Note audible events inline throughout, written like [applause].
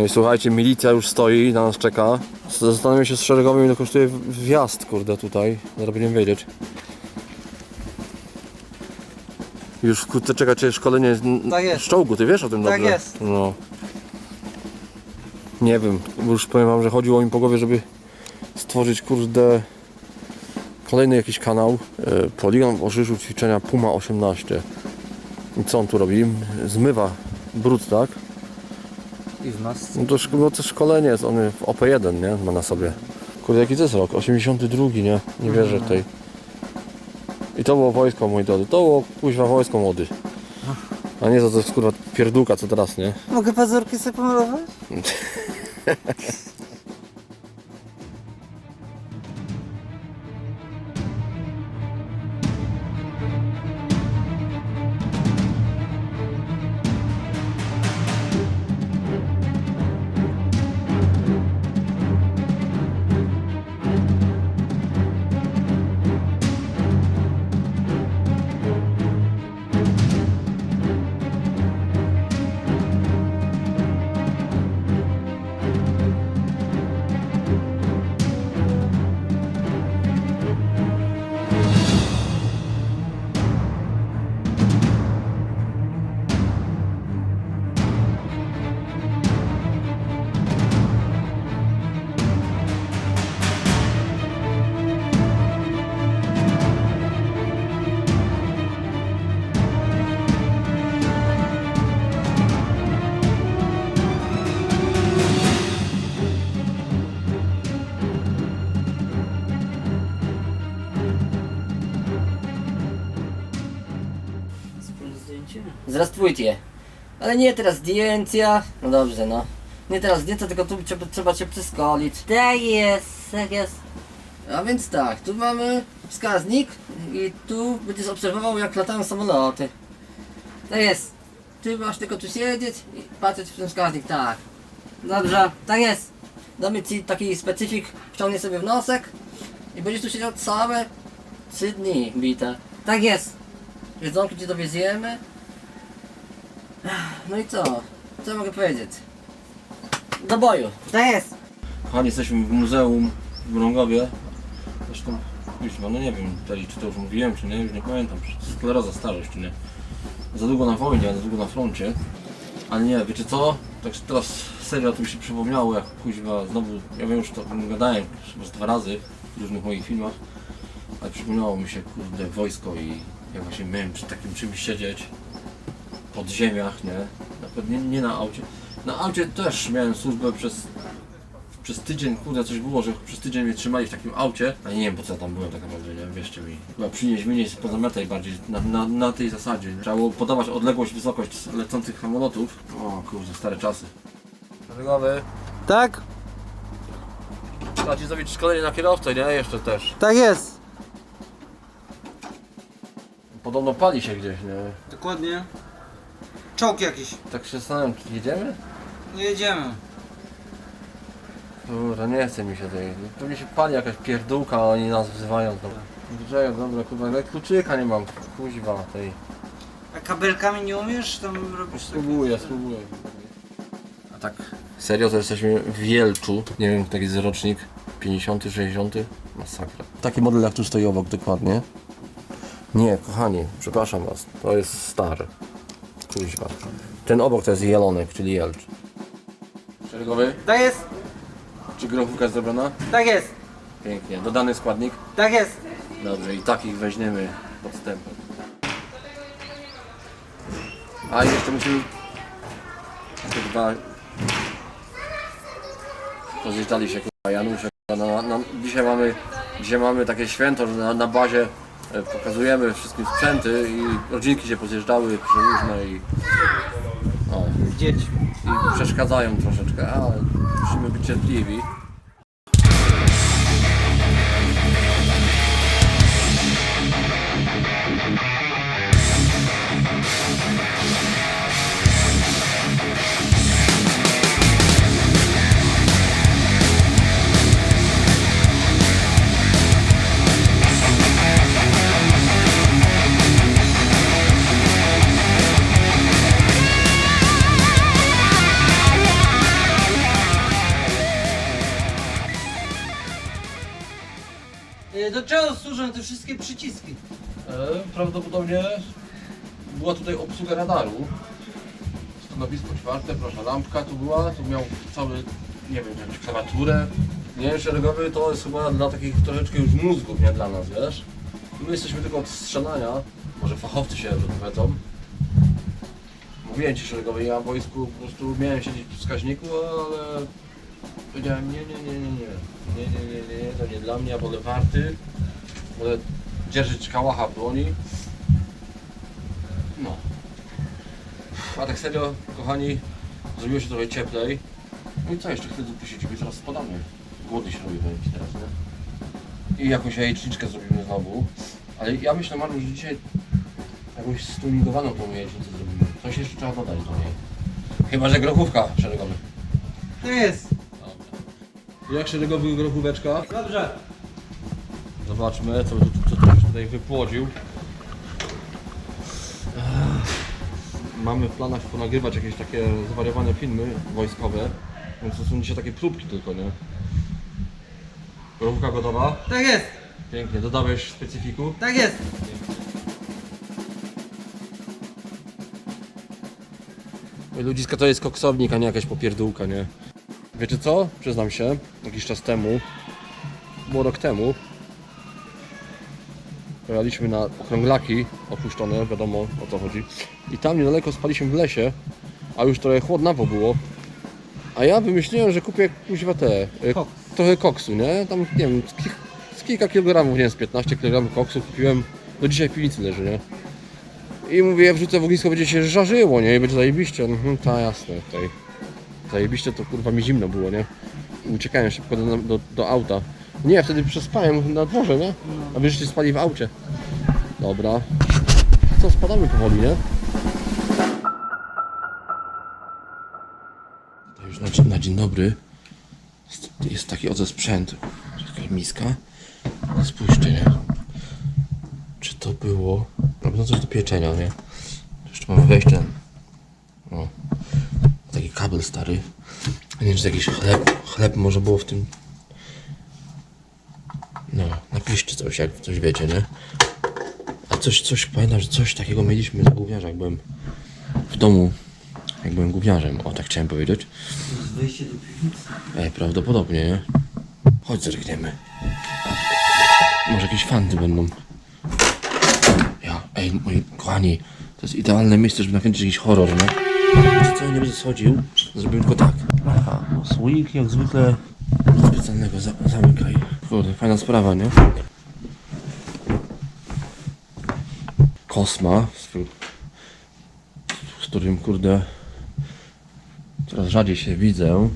No i słuchajcie, milicja już stoi, na nas czeka. Zastanawiam się z szeregowym, ile kosztuje wjazd, kurde, tutaj. Zaraz będziemy wiedzieć. Już wkrótce czeka Cię szkolenie z, Tak jest. z czołgu, Ty wiesz o tym Tak dobrze? jest. No. Nie wiem, bo już powiem Wam, że chodziło mi po głowie, żeby stworzyć, kurde, kolejny jakiś kanał. E, Poligon w Orzyszu ćwiczenia Puma 18. I co on tu robi? Zmywa brud, tak? I w nas. No to, no to szkolenie jest, on w OP1, nie? Ma na sobie. Kurde, jaki to jest rok? 82, nie? Nie wierzę tej. I to było wojsko, mój drodzy. To było kuźwa wojsko młody. A nie to, to kurwa pierdółka, co teraz, nie? Mogę pazurki sobie pomalować? [laughs] Zdjęcie? Zaraz tweetuję. Ale nie teraz zdjęcia. No dobrze, no. Nie teraz zdjęcia, tylko tu trzeba, trzeba się przeskolić. Tak jest, tak jest. A więc tak, tu mamy wskaźnik i tu będziesz obserwował jak latają samoloty. Tak jest. Ty masz tylko tu siedzieć i patrzeć w ten wskaźnik, tak. Dobrze, tak jest. Damy ci taki specyfik, wciągnij sobie w nosek i będziesz tu siedział całe 3 dni bite. Tak jest. Jedzonki ci dowieziemy. No i co? Co mogę powiedzieć? Do boju. Tak jest. Kochani, jesteśmy w muzeum w Mrągowie. Zresztą, już no nie wiem, tutaj, czy to już mówiłem, czy nie, już nie pamiętam. Skleroza starość, czy nie. Za długo na wojnie, za długo na froncie. Ale nie, wiecie co? Tak teraz serio to mi się przypomniało, jak kuźwa znowu, ja wiem już to gadałem chyba z dwa razy w różnych moich filmach, ale przypomniało mi się kurde wojsko i jak właśnie miałem przy takim czymś siedzieć pod ziemiach, nie? Nawet nie, nie na aucie. Na aucie też miałem służbę przez przez tydzień, kurde, coś było, że przez tydzień mnie trzymali w takim aucie, a nie wiem po co ja tam byłem tak naprawdę, nie wierzcie mi. Chyba przynieść mnie poza metę bardziej, na, na, na tej zasadzie. Trzeba było podawać odległość, wysokość lecących samolotów. O kurde, stare czasy. Szeregowy. Tak? Trzeba ci zrobić szkolenie na kierowcę, nie? Jeszcze też. Tak jest. Podobno pali się gdzieś, nie? Dokładnie. Czołg jakiś. Tak się zastanawiam, czy jedziemy? Nie jedziemy. Kurde, nie chce mi się tej. Pewnie się pali jakaś pierdółka, a oni nas wzywają. Dobra, Dobrze, dobra, kurwa, ale kluczyka nie mam, kuźwa tej. A kabelkami nie umiesz tam robisz takie? Spróbuję, spróbuję. A tak serio to jesteśmy w Wielczu. Nie wiem, taki jest rocznik 50, 60. Masakra. Taki model jak tu stoi obok dokładnie. Nie, kochani, przepraszam was. To jest stary. Kuźwa. Ten obok to jest Jelonek, czyli Jelcz. Szeregowy? Tak jest. Czy grochówka jest zrobiona? Tak jest. Pięknie. Dodany składnik? Tak jest. Dobrze, i takich weźmiemy podstępem. A jeszcze musimy... Chyba... Rozjeżdżali się kurwa Janusze. kurwa, Na, na, dzisiaj mamy dzisiaj mamy takie święto, że na, na bazie pokazujemy wszystkim sprzęty i rodzinki się pozjeżdżały przeróżne i, Dzieci. i przeszkadzają troszeczkę, ale musimy być cierpliwi. Wszystkie przyciski. E, prawdopodobnie była tutaj obsługa radaru. Stanowisko czwarte, proszę, lampka tu była, tu miał cały, nie wiem, jakąś klawiaturę. Nie, szeregowy to jest chyba dla takich troszeczkę już mózgów, nie dla nas, wiesz? My jesteśmy tylko od strzelania, może fachowcy się wypowiedzą. Mówiłem ci szeregowy, ja w wojsku po prostu miałem siedzieć przy wskaźniku, ale powiedziałem nie, nie, nie, nie, nie, nie, nie, nie, to nie dla mnie, ja wolę warty, dzierżyć kałacha w dłoni. No. A tak serio, kochani, zrobiło się trochę cieplej. No i co, jeszcze chwilę tu posiedzimy, zaraz spadamy. Głodny się robi ci teraz, nie? I jakąś jajeczniczkę zrobimy znowu. Ale ja myślę, Mariusz, że dzisiaj jakąś stuningowaną tą jajecznicę zrobimy. Coś jeszcze trzeba dodać do niej. Chyba, że grochówka szeregowy. To jest. Dobra. Jak szeregowy grochóweczka? Dobrze. Zobaczmy, co, co, co ktoś tutaj wypłodził. Mamy w planach ponagrywać jakieś takie zwariowane filmy wojskowe, więc to są dzisiaj takie próbki tylko, nie? Gorówka gotowa? Tak jest. Pięknie, dodałeś specyfiku? Tak jest. Ludziska to jest koksownik, a nie jakaś popierdółka, nie? Wiecie co? Przyznam się, jakiś czas temu, było rok temu, pojechaliśmy na okrąglaki opuszczone, wiadomo o co chodzi. I tam niedaleko spaliśmy w lesie, a już trochę chłodnawo było. A ja wymyśliłem, że kupię kuźwa te, y, Koks. trochę koksu, nie? Tam, nie wiem, z, z kilka kilogramów, nie wiem, z 15 kg koksu kupiłem. Do dzisiaj w piwnicy leży, nie? I mówię, ja wrzucę w ognisko, będzie się żarzyło, nie? I będzie zajebiście. Mhm, ta jasne, tutaj. Zajebiście to kurwa mi zimno było, nie? Uciekałem szybko do, do, do auta. Nie, wtedy przespałem na dworze, nie? A wy spali w aucie. Dobra. Co, spadamy powoli, nie? To już na, na dzień dobry jest, jest taki oto sprzęt. Taka miska. Spójrzcie, nie? Czy to było... Na pewno coś do pieczenia, nie? Jeszcze mamy wejście. O. Taki kabel stary. Nie wiem, czy jakiś chleb, chleb może było w tym. No, napiszcie coś, jak coś wiecie, nie? A coś, coś, pamiętam, że coś takiego mieliśmy za gówniarza, jak byłem w domu, jak byłem gówniarzem. O, tak chciałem powiedzieć. Wejście do piwnicy. Ej, prawdopodobnie, nie? Chodź, zerkniemy. Może jakieś fanty będą. Ja, ej, moi kochani, to jest idealne miejsce, żeby nakręcić jakiś horror, nie? Co, ja nie będę schodził, zrobimy tylko tak. Aha, słoik jak zwykle specjalnego, za, zamykaj. Kurde, fajna sprawa, nie? Kosma, z, którym, kurde, coraz rzadziej się widzę.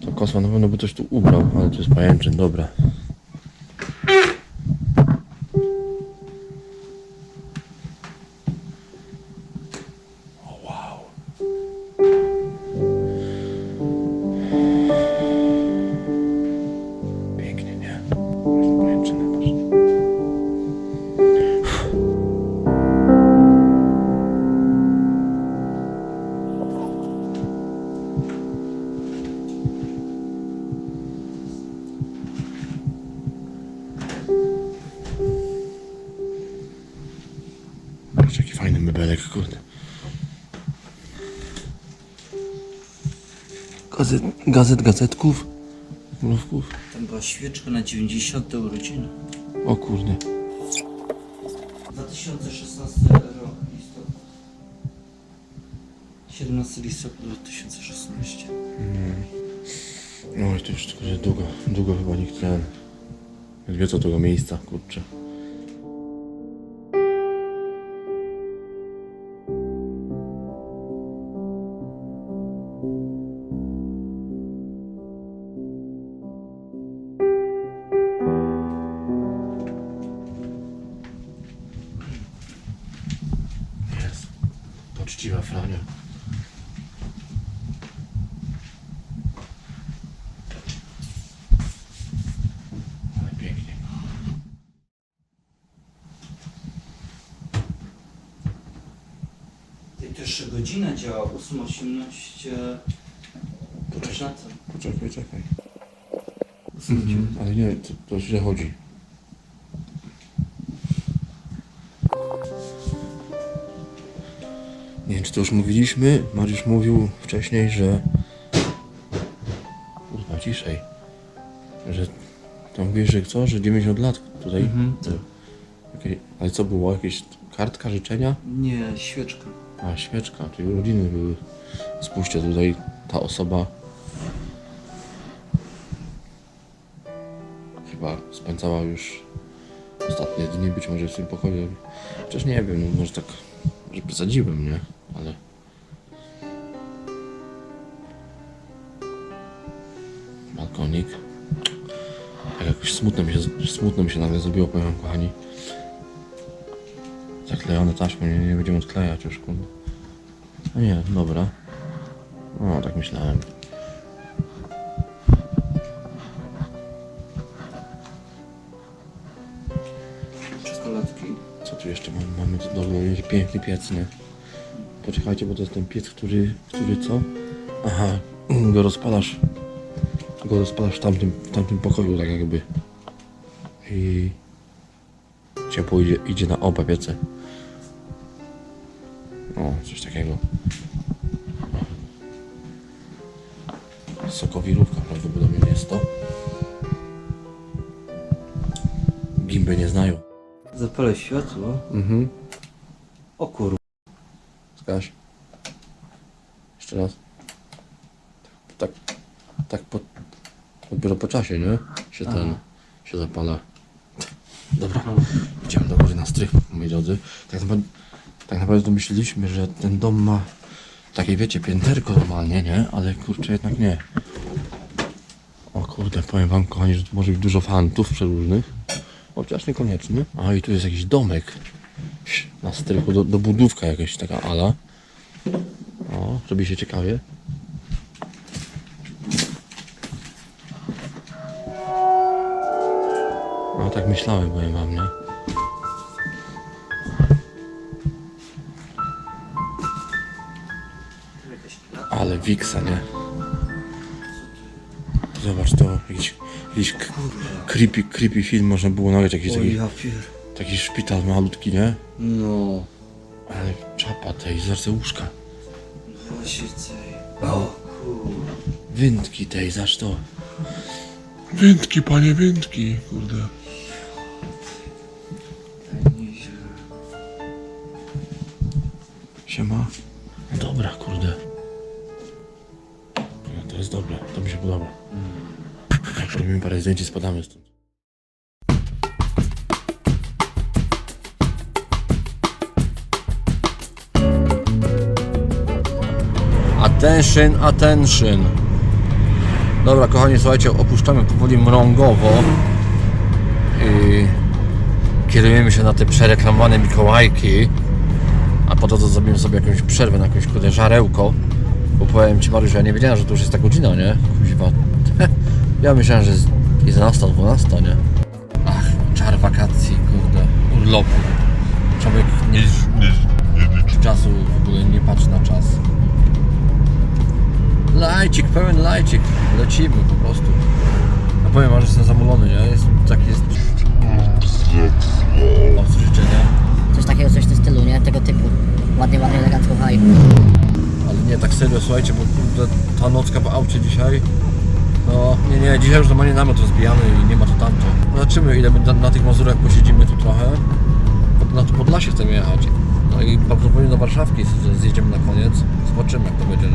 To Kosma na pewno by coś tu ubrał, ale to jest pajęczyn, dobra. Mebelek, kurde. Gazet, gazet, gazetków, mrówków. Tam była świeczka na 90 urodziny. O kurde. 2016 rok, listopad. 17 listopad 2016. Oj, to już tylko, że długo, długo chyba nikt ten... Nie wie co tego miejsca, kurczę. jeszcze godzina działa, 8.18. Poczekaj. Poczekaj, czekaj. Mhm, ale nie, to, to źle chodzi. Nie wiem, czy to już mówiliśmy. Mariusz mówił wcześniej, że... Kurwa, ciszej. Że... Tam mówisz, że co? Że 90 lat tutaj... Mhm, tak. Okej, Ale co było? Jakieś kartka życzenia? Nie, świeczka. A, świeczka, czyli urodziny były. Spójrzcie tutaj, ta osoba chyba spędzała już ostatnie dni, być może w tym pokoju. Chociaż nie wiem, no może tak, że przesadziłem, nie? Ale... Balkonik. Tak jakoś smutno mi się, smutno mi się nagle zrobiło, powiem kochani. Zaklejone taśmy, nie, nie będziemy odklejać już, kurde. A nie, dobra. No, tak myślałem. Czekoladki. Co tu jeszcze mamy? Mamy tu jest piękny piec, nie? Poczekajcie, bo to jest ten piec, który, który co? Aha, [clears throat] go rozpalasz. Go rozpalasz w tamtym, w tamtym pokoju, tak jakby. I ciepło idzie, idzie na oba piece. Coś takiego. Sokowirówka prawdopodobnie jest to. Gimby nie znają. Zapalę światło. Mhm. O kur... Zgaś. Jeszcze raz. Tak, tak po, dopiero po czasie, nie? Się ten, się zapala. Dobra, idziemy do góry na strych, moi drodzy. Tak naprawdę, tak naprawdę myśleliśmy, że ten dom ma takie, wiecie, pięterko normalnie, nie? Ale kurczę, jednak nie. O kurde, powiem wam, kochani, że tu może być dużo fantów przeróżnych. Chociaż niekoniecznie. A i tu jest jakiś domek na strychu, do, do budówka jakaś taka ala. O, robi się ciekawie. No tak myślałem, powiem wam, nie? Wiksa, nie? Zobacz to, jakiś, jakiś creepy, creepy film można było nagrać, jakiś O taki, ja pier... taki szpital malutki, nie? No. Ale czapa tej, zobacz łóżka. Właśnie tej. O kur... Wędki tej, zaż to. Wędki, panie, wędki, kurde. Siema. To jest dobre, to mi się podoba. Jak robimy parę zdjęć i spadamy stąd. Attention, attention. Dobra, kochani, słuchajcie, opuszczamy powoli mrągowo i kierujemy się na te przereklamowane Mikołajki. A po to, to zrobimy sobie jakąś przerwę na kurde żarełko. Bo powiem Ci Mariusz, ja nie wiedziałem, że to już jest ta godzina, nie? Kuźwa. [laughs] Ja myślałem, że jest 11, 12, nie? Ach, czar wakacji, kurde, urlopu. Człowiek nie, nie czasu, w ogóle nie patrzy na czas. Lajcik, pełen lajcik, lecimy po prostu. A powiem, że jestem zamulony, nie? Jest tak jest... O, słyszycie, nie? Coś takiego, coś w tym stylu, nie? Tego typu. Ładnie, ładnie, elegancko, high. Ale nie tak serio, słuchajcie, bo ta nocka w aucie dzisiaj. No, nie, nie, dzisiaj już normalnie namiot rozbijamy i nie ma tu tamto. Zobaczymy ile na, na tych Mazurach posiedzimy tu trochę. Pod, na to Podlasie chcemy jechać. No i prawdopodobnie do Warszawki zjedziemy na koniec. Zobaczymy jak to będzie?